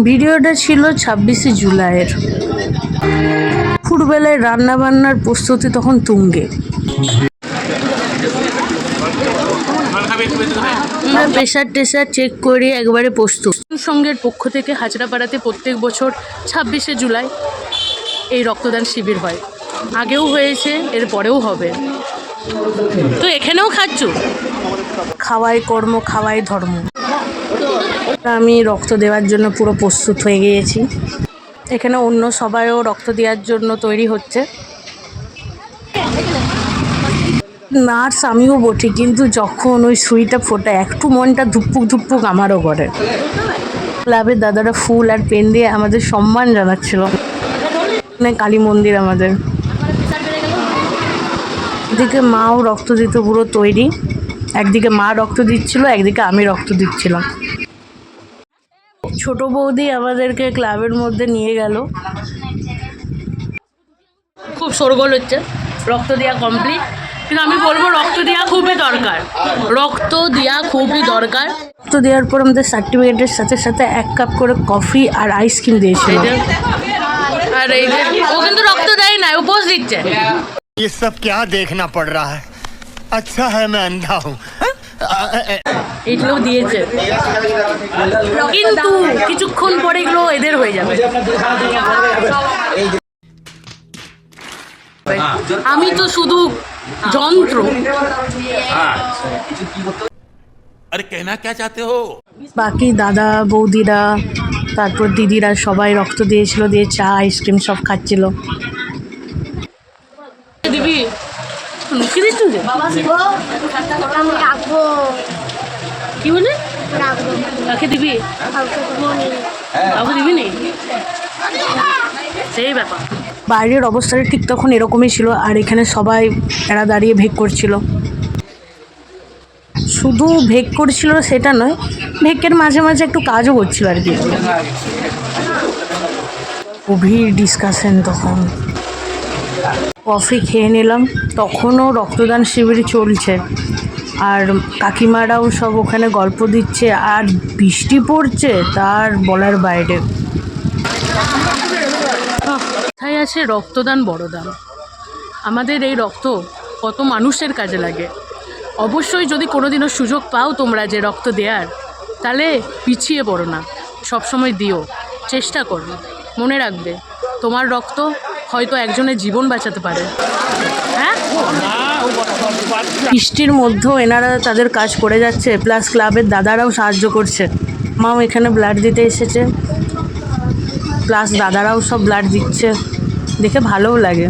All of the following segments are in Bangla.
ভিডিওটা ছিল ছাব্বিশে জুলাইয়ের। ফুটবেলায় রান্না বান্নার প্রস্তুতি তখন তুঙ্গে। আমরা প্রেশার টেশার চেক করে একবারে প্রস্তুত। সঙ্গের পক্ষ থেকে হাজরাপাড়াতে প্রত্যেক বছর ছাব্বিশে জুলাই এই রক্তদান শিবির হয়। আগেও হয়েছে এর পরেও হবে। তো এখানেও খাচ্ছ? খাওয়াই কর্ম খাওয়াই ধর্ম। আমি রক্ত দেওয়ার জন্য পুরো প্রস্তুত হয়ে গিয়েছি। এখানে অন্য সবাইও রক্ত দেওয়ার জন্য তৈরি হচ্ছে। নার্স আমিও বটি, কিন্তু যখন ওই সুইটা ফোটায় একটু মনটা ধুপুক ধুপুক আমারও করে। ক্লাবের দাদারা ফুল আর পেন দিয়ে আমাদের সম্মান জানাচ্ছিল। মানে কালী মন্দির আমাদের। এদিকে মাও রক্ত দিতে পুরো তৈরি, একদিকে মা রক্ত দিচ্ছিল, একদিকে আমি রক্ত দিচ্ছিলাম। ছোট বৌদি আমাদেরকে ক্লাবের মধ্যে নিয়ে গেল খুব শোরগোল হচ্ছে রক্ত দেওয়া কমপ্লিট কিন্তু আমি বলবো রক্ত দেওয়া খুবই দরকার রক্ত দেওয়া খুবই দরকার রক্ত দেওয়ার পর আমাদের সার্টিফিকেটের সাথে সাথে এক কাপ করে কফি আর আইসক্রিম দিয়েছিল আর এই যে ও কিন্তু রক্ত দেয় না উপোস দিচ্ছে ये सब क्या देखना पड़ रहा है अच्छा है मैं अंधा हूँ এগুলো দিয়েছে। কিন্তু কিছুক্ষণ পরে এগুলো এদের হয়ে যাবে। আমি তো শুধু যন্ত্র। আরে কেনা কে চাতে হো? বাকি দাদা বৌদিরা তারপর দিদিরা সবাই রক্ত দিয়েছিল দিয়ে চা আইসক্রিম সব খাচ্ছিল। দিবি মুখে দিচ্ছ কি বলে? কাকে দিবি? কাউকে দিবি নি। সেই ব্যাপার। বাইরের অবস্থাটা ঠিক তখন এরকমই ছিল আর এখানে সবাই এরা দাঁড়িয়ে ভেগ করছিল। শুধু ভেগ করছিল সেটা নয় ভেগের মাঝে মাঝে একটু কাজও করছিল আর কি। গভীর ডিসকাশন তখন। কফি খেয়ে নিলাম তখনও রক্তদান শিবির চলছে। আর কাকিমারাও সব ওখানে গল্প দিচ্ছে, আর বৃষ্টি পড়ছে, তার বলার বাইরে। কোথায় আছে রক্তদান বড়দান? আমাদের এই রক্ত কত মানুষের কাজে লাগে। অবশ্যই যদি কোনোদিনও সুযোগ পাও তোমরা যে রক্ত দেওয়ার তাহলে পিছিয়ে পড়ো না। সবসময় দিও, চেষ্টা করো। মনে রাখবে, তোমার রক্ত হয়তো একজনের জীবন বাঁচাতে পারে। হ্যাঁ? বৃষ্টির মধ্যেও এনারা তাদের কাজ করে যাচ্ছে প্লাস ক্লাবের দাদারাও সাহায্য করছে। মাও এখানে ব্লাড দিতে এসেছে প্লাস দাদারাও সব ব্লাড দিচ্ছে। দেখে ভালোও লাগে।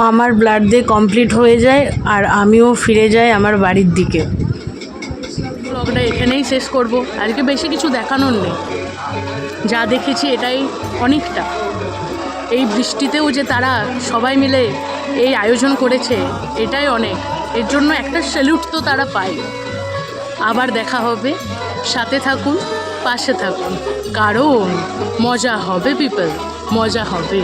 মামার ব্লাড দিয়ে কমপ্লিট হয়ে যায়, আর আমিও ফিরে যাই আমার বাড়ির দিকে। ব্লগটা এখানেই শেষ করব। আজকে বেশি কিছু দেখানোর নেই। যা দেখেছি এটাই অনেকটা। এই বৃষ্টিতেও যে তারা সবাই মিলে এই আয়োজন করেছে, এটাই অনেক। এর জন্য একটা স্যালুট তো তারা পায়। আবার দেখা হবে, সাথে থাকুন, পাশে থাকুন। কারণ মজা হবে পিপল মজা হবে।